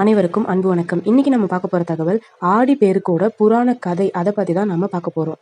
அனைவருக்கும் அன்பு வணக்கம். இன்னைக்கு நம்ம பார்க்க போற தகவல் ஆடி பேருக்கோட புராண கதை அதை பத்தி தான் நம்ம பார்க்க போறோம்.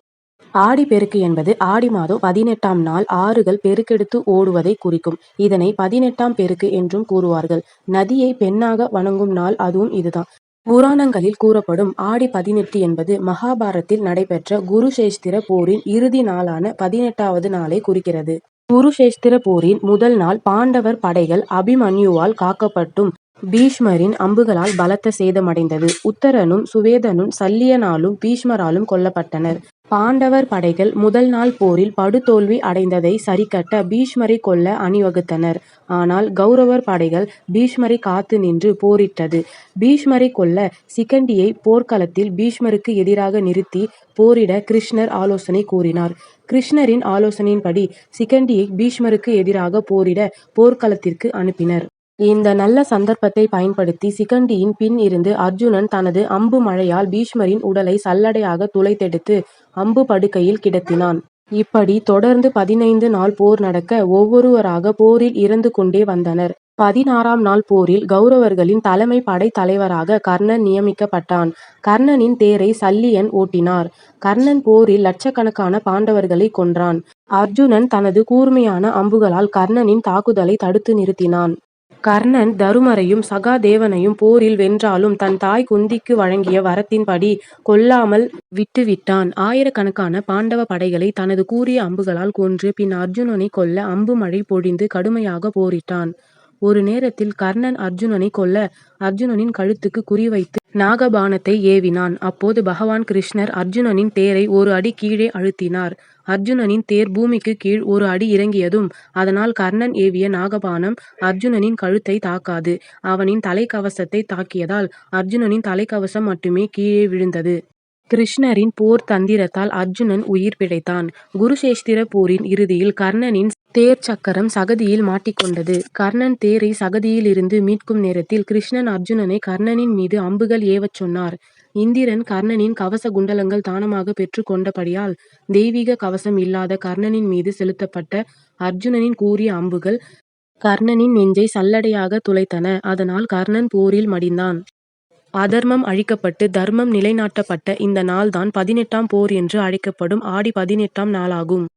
ஆடி பெருக்கு என்பது ஆடி மாதம் பதினெட்டாம் நாள் ஆறுகள் பெருக்கெடுத்து ஓடுவதை குறிக்கும். இதனை பதினெட்டாம் பெருக்கு என்றும் கூறுவார்கள். நதியை பெண்ணாக வணங்கும் நாள் அதுவும் இதுதான். புராணங்களில் கூறப்படும் ஆடி பதினெட்டு என்பது மகாபாரத்தில் நடைபெற்ற குருசேஷ்திர போரின் இறுதி நாளான பதினெட்டாவது நாளை குறிக்கிறது. குருசேஸ்திர போரின் முதல் நாள் பாண்டவர் படைகள் அபிமன்யுவால் காக்கப்பட்டும். பீஷ்மரின் அம்புகளால் பலத்த சேதமடைந்தது. உத்தரனும் சுவேதனும் சல்லியனாலும் பீஷ்மராலும் கொல்லப்பட்டனர். பாண்டவர் படைகள் முதல் நாள் போரில் படுதோல்வி அடைந்ததை சரிக்கட்ட பீஷ்மரை கொல்ல அணிவகுத்தனர். ஆனால் கௌரவர் படைகள் பீஷ்மரை காத்து நின்று போரிட்டது. பீஷ்மரை கொல்ல சிகண்டியை போர்க்களத்தில் பீஷ்மருக்கு எதிராக நிறுத்தி போரிட கிருஷ்ணர் ஆலோசனை கூறினார். கிருஷ்ணரின் ஆலோசனையின்படி சிகண்டியை பீஷ்மருக்கு எதிராக போரிட போர்க்களத்திற்கு அனுப்பினர். இந்த நல்ல சந்தர்ப்பத்தை பயன்படுத்தி சிகண்டியின் பின் இருந்து அர்ஜுனன் தனது அம்பு மழையால் பீஷ்மரின் உடலை சல்லடையாக துளைத்தெடுத்து அம்பு படுக்கையில் கிடத்தினான். இப்படி தொடர்ந்து பதினைந்து நாள் போர் நடக்க ஒவ்வொருவராக போரில் இறந்து கொண்டே வந்தனர். பதினாறாம் நாள் போரில் கௌரவர்களின் தலைமை படை தலைவராக கர்ணன் நியமிக்கப்பட்டான். கர்ணனின் தேரை சல்லியன் ஓட்டினார். கர்ணன் போரில் லட்சக்கணக்கான பாண்டவர்களை கொன்றான். அர்ஜுனன் தனது கூர்மையான அம்புகளால் கர்ணனின் தாக்குதலை தடுத்து நிறுத்தினான். கர்ணன் தருமரையும் சகாதேவனையும் போரில் வென்றாலும் தன் தாய் குந்திக்கு வழங்கிய வரத்தின்படி கொல்லாமல் விட்டுவிட்டான். ஆயிரக்கணக்கான பாண்டவ படைகளை தனது கூறிய அம்புகளால் கொன்று பின் அர்ஜுனனை கொல்ல அம்பு மழை பொழிந்து கடுமையாக போரிட்டான். ஒரு நேரத்தில் கர்ணன் அர்ஜுனனை கொல்ல அர்ஜுனனின் கழுத்துக்கு குறிவைத்து நாகபாணத்தை ஏவினான். அப்போது பகவான் கிருஷ்ணர் அர்ஜுனனின் தேரை ஒரு அடி கீழே அழுத்தினார். அர்ஜுனனின் தேர் பூமிக்கு கீழ் ஒரு அடி இறங்கியதும் அதனால் கர்ணன் ஏவிய நாகபாணம் அர்ஜுனனின் கழுத்தை தாக்காது. அவனின் தலைக்கவசத்தை தாக்கியதால் அர்ஜுனனின் தலைக்கவசம் மட்டுமே கீழே விழுந்தது. கிருஷ்ணரின் போர் தந்திரத்தால் அர்ஜுனன் உயிர் பிழைத்தான். குருசேஸ்திர போரின் இறுதியில் கர்ணனின் தேர் சக்கரம் சகதியில் மாட்டிக்கொண்டது. கர்ணன் தேரை சகதியிலிருந்து மீட்கும் நேரத்தில் கிருஷ்ணன் அர்ஜுனனை கர்ணனின் மீது அம்புகள் ஏவச் சொன்னார். இந்திரன் கர்ணனின் கவச குண்டலங்கள் தானமாக பெற்றுக் கொண்டபடியால் தெய்வீக கவசம் இல்லாத கர்ணனின் மீது செலுத்தப்பட்ட அர்ஜுனனின் கூரிய அம்புகள் கர்ணனின் நெஞ்சை சல்லடையாக துளைத்தன. அதனால் கர்ணன் போரில் மடிந்தான். அதர்மம் அழிக்கப்பட்டு தர்மம் நிலைநாட்டப்பட்ட இந்த நாள்தான் பதினெட்டாம் போர் என்று அழைக்கப்படும் ஆடி பதினெட்டாம் நாளாகும்.